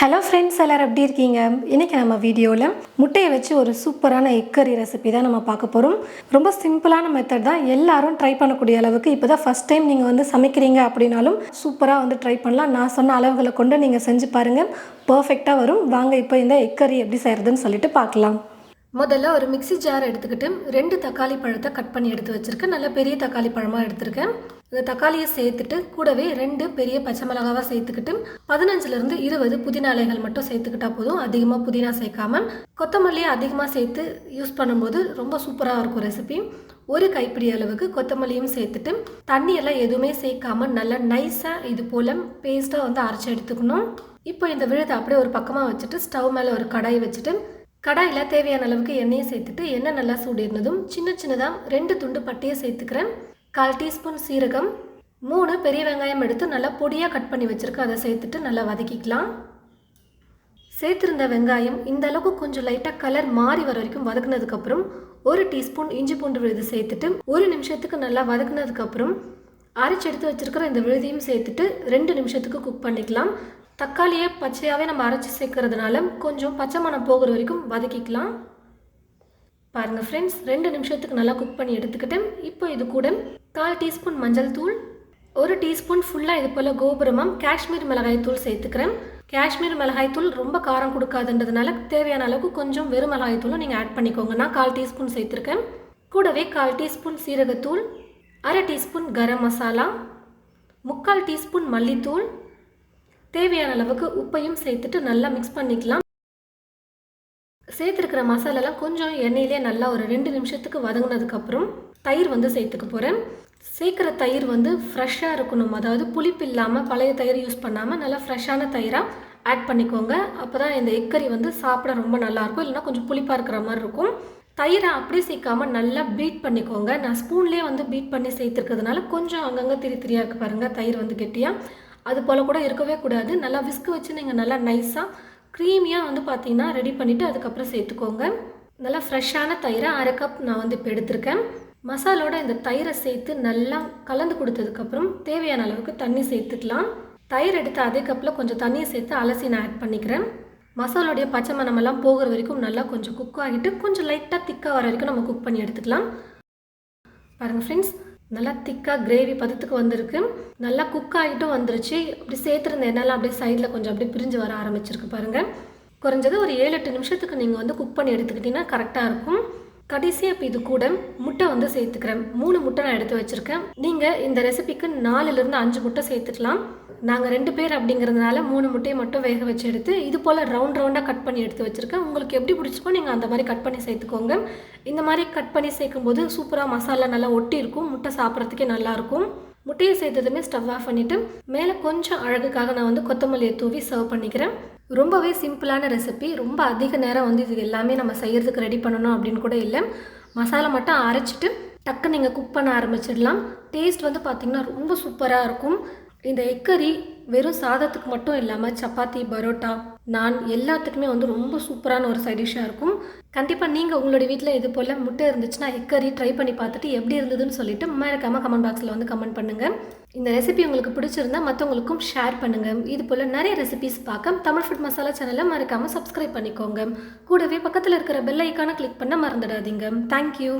Hello friends எல்லோரும் எப்படி இருக்கீங்க? இன்றைக்கி நம்ம வீடியோவில் முட்டையை வச்சு ஒரு சூப்பரான எக்கரி ரெசிபி தான் நம்ம பார்க்க போகிறோம் ரொம்ப சிம்பிளான மெத்தட் தான். எல்லாரும் ட்ரை பண்ணக்கூடிய அளவுக்கு இப்போ தான் ஃபஸ்ட் டைம் நீங்கள் வந்து சமைக்கிறீங்க அப்படின்னாலும் சூப்பராக வந்து ட்ரை பண்ணலாம். நான் சொன்ன அளவுகளை கொண்டு நீங்கள் செஞ்சு பாருங்கள் பர்ஃபெக்டாக வரும். வாங்க இப்போ இந்த எக்கரி எப்படி செய்கிறதுன்னு சொல்லிட்டு பார்க்கலாம். முதல்ல ஒரு மிக்ஸி ஜார் எடுத்துக்கிட்டு ரெண்டு தக்காளி பழத்தை கட் பண்ணி எடுத்து வச்சுருக்கேன். நல்ல பெரிய தக்காளி பழமாக எடுத்திருக்கேன். இந்த தக்காளியை சேர்த்துட்டு கூடவே ரெண்டு பெரிய பச்சை மிளகாவாக சேர்த்துக்கிட்டு பதினஞ்சுலேருந்து இருபது புதினா இலைகள் மட்டும் சேர்த்துக்கிட்டா போதும். அதிகமாக புதினா சேர்க்காம கொத்தமல்லியை அதிகமாக சேர்த்து யூஸ் பண்ணும்போது ரொம்ப சூப்பராக இருக்கும் ரெசிபி ஒரு கைப்பிடி அளவுக்கு கொத்தமல்லியும் சேர்த்துட்டு தண்ணியெல்லாம் எதுவுமே சேர்க்காம நல்லா நைஸாக இது போல் பேஸ்ட்டாக வந்து அரைச்சி எடுத்துக்கணும். இப்போ இந்த விழுதை அப்படியே ஒரு பக்கமாக வச்சுட்டு ஸ்டவ் மேலே ஒரு கடாய் வச்சுட்டு கடாயில் தேவையான அளவுக்கு எண்ணெயை சேர்த்துட்டு எண்ணெய் நல்லா சூடிருந்ததும் சின்ன சின்னதாக ரெண்டு துண்டு பட்டையை சேர்த்துக்கிறேன். கால் டீஸ்பூன் சீரகம் மூணு பெரிய வெங்காயம் எடுத்து நல்லா பொடியாக கட் பண்ணி வச்சுருக்கேன் அதை சேர்த்துட்டு நல்லா வதக்கிக்கலாம். சேர்த்துருந்த வெங்காயம் இந்த அளவுக்கு கொஞ்சம் லைட்டாக கலர் மாறி வர வரைக்கும் வதக்குனதுக்கப்புறம் ஒரு டீஸ்பூன் இஞ்சி பூண்டு விழுது சேர்த்துட்டு ஒரு நிமிஷத்துக்கு நல்லா வதக்குனதுக்கப்புறம் அரைச்சி எடுத்து வச்சுருக்கிற இந்த விழுதியும் சேர்த்துட்டு ரெண்டு நிமிஷத்துக்கு குக் பண்ணிக்கலாம். தக்காளியை பச்சையாகவே நம்ம அரைச்சி சேர்க்கறதுனால கொஞ்சம் பச்சை மணம் போகிற வரைக்கும் வதக்கிக்கலாம். பாருங்கள் ஃப்ரெண்ட்ஸ் ரெண்டு நிமிஷத்துக்கு நல்லா குக் பண்ணி எடுத்துக்கிட்டேன் இப்போ இது கூட கால் டீஸ்பூன் மஞ்சள் தூள் ஒரு டீஸ்பூன் ஃபுல்லாக இது போல் கோபுரமம் காஷ்மீர் மிளகாய் தூள் சேர்த்துக்கிறேன். காஷ்மீர் மிளகாய்த்தூள் ரொம்ப காரம் கொடுக்காதுன்றதுனால தேவையான அளவுக்கு கொஞ்சம் வெறும் மிளகாய்த்தூளும் நீங்கள் ஆட் பண்ணிக்கோங்க. நான் கால் டீஸ்பூன் சேர்த்துருக்கேன். கூடவே கால் டீஸ்பூன் சீரகத்தூள் அரை டீஸ்பூன் கரம் மசாலா முக்கால் டீஸ்பூன் மல்லித்தூள் தேவையான அளவுக்கு உப்பையும் சேர்த்துட்டு நல்லா மிக்ஸ் பண்ணிக்கலாம். சேர்த்துருக்கிற மசாலாலாம் கொஞ்சம் எண்ணெயிலே நல்லா ஒரு ரெண்டு நிமிஷத்துக்கு வதங்கினதுக்கப்புறம் தயிர் வந்து சேர்த்துக்க போகிறேன் சேர்க்குற தயிர் வந்து ஃப்ரெஷ்ஷாக இருக்கணும். அதாவது புளிப்பு இல்லாமல் பழைய தயிர் யூஸ் பண்ணாமல் நல்லா ஃப்ரெஷ்ஷான தயிராக ஆட் பண்ணிக்கோங்க. அப்போ தான் இந்த எக்கறி வந்து சாப்பிட ரொம்ப நல்லாயிருக்கும். இல்லைனா கொஞ்சம் புளிப்பாக இருக்கிற மாதிரி இருக்கும். தயிரை அப்படியே சேர்க்காமல் நல்லா பீட் பண்ணிக்கோங்க. நான் ஸ்பூன்லேயே வந்து பீட் பண்ணி சேர்த்துருக்கிறதுனால கொஞ்சம் அங்கங்கே திரி திரியாக இருக்குது பாருங்கள் தயிர் வந்து கெட்டியாக அது போல் கூட இருக்கவே கூடாது. நல்லா விஸ்கு வச்சு நீங்கள் நல்லா நைஸாக க்ரீமியாக வந்து பார்த்தீங்கன்னா ரெடி பண்ணிவிட்டு அதுக்கப்புறம் சேர்த்துக்கோங்க. நல்லா ஃப்ரெஷ்ஷான தயிரை அரை கப் நான் வந்து இப்போ எடுத்திருக்கேன். மசாலோட இந்த தயிரை சேர்த்து நல்லா கலந்து கொடுத்ததுக்கப்புறம் தேவையான அளவுக்கு தண்ணி சேர்த்துக்கலாம். தயிர் எடுத்து அதே கப்பில் கொஞ்சம் தண்ணியை சேர்த்து அலசி நான் ஆட் பண்ணிக்கிறேன். மசாலோடைய பச்சை மணமெல்லாம் போகிற வரைக்கும் நல்லா கொஞ்சம் குக் ஆகிட்டு கொஞ்சம் லைட்டாக திக்காக வர வரைக்கும் நம்ம குக் பண்ணி எடுத்துக்கலாம். பாருங்கள் ஃப்ரெண்ட்ஸ் நல்லா திக்காக கிரேவி பதத்துக்கு வந்திருக்கு. நல்லா குக் ஆகிட்டும் வந்துருச்சு. அப்படி சேர்த்துருந்த எண்ணெய்லாம் அப்படியே சைடில் கொஞ்சம் அப்படியே பிரிஞ்சு வர ஆரம்பிச்சிருக்கு பாருங்கள் குறைஞ்சது ஒரு ஏழு எட்டு நிமிஷத்துக்கு நீங்கள் வந்து குக் பண்ணி எடுத்துக்கிட்டிங்கன்னா கரெக்டாக இருக்கும். கடைசியாக இப்போ இது கூட முட்டை வந்து சேர்த்துக்கிறேன். மூணு முட்டை நான் எடுத்து வச்சுருக்கேன். நீங்கள் இந்த ரெசிபிக்கு நாலுலேருந்து அஞ்சு முட்டை சேர்த்துக்கலாம். நாங்கள் ரெண்டு பேர் அப்படிங்கிறதுனால மூணு முட்டையை மட்டும் வேக வச்சு எடுத்து இது போல் ரவுண்ட் ரவுண்டாக கட் பண்ணி எடுத்து வச்சுருக்கேன். உங்களுக்கு எப்படி பிடிச்சிக்கோ நீங்கள் அந்த மாதிரி கட் பண்ணி சேர்த்துக்கோங்க. இந்த மாதிரி கட் பண்ணி சேர்க்கும்போது சூப்பராக மசாலா நல்லா ஒட்டி இருக்கும். முட்டை சாப்பிட்றதுக்கே நல்லாயிருக்கும் முட்டையை சேர்த்ததுமே ஸ்டவ் ஆஃப் பண்ணிவிட்டு மேலே கொஞ்சம் அழகுக்காக நான் வந்து கொத்தமல்லியை தூவி சர்வ் பண்ணிக்கிறேன். ரொம்பவே சிம்பிளான ரெசிபி ரொம்ப அதிக நேரம் வந்து இது எல்லாமே நம்ம செய்கிறதுக்கு ரெடி பண்ணணும் அப்படின்னு கூட இல்லை. மசாலா மட்டும் அரைச்சிட்டு டக்கு நீங்கள் குக் பண்ண ஆரம்பிச்சிடலாம். டேஸ்ட் வந்து பார்த்திங்கன்னா ரொம்ப சூப்பராக இருக்கும். இந்த எக்கரி வெறும் சாதத்துக்கு மட்டும் இல்லாமல் சப்பாத்தி பரோட்டா நான் எல்லாத்துக்குமே வந்து ரொம்ப சூப்பரான ஒரு சைட் டிஷ்ஷாக இருக்கும். கண்டிப்பாக நீங்கள் உங்களுடைய வீட்டில் இது போல் முட்டை இருந்துச்சுன்னா எக்கரி ட்ரை பண்ணி பார்த்துட்டு எப்படி இருந்ததுன்னு சொல்லிட்டு மறக்காமல் கமெண்ட் பாக்ஸில் வந்து கமெண்ட் பண்ணுங்கள் இந்த ரெசிபி உங்களுக்கு பிடிச்சிருந்தா மற்றவங்களுக்கும் ஷேர் பண்ணுங்கள் இது போல் நிறைய ரெசிபிஸ் பார்க்க தமிழ் ஃபுட் மசாலா சேனலை மறக்காமல் சப்ஸ்கிரைப் பண்ணிக்கோங்க. கூடவே பக்கத்தில் இருக்கிற பெல் ஐக்கானை கிளிக் பண்ண மறந்துடாதீங்க. தேங்க்யூ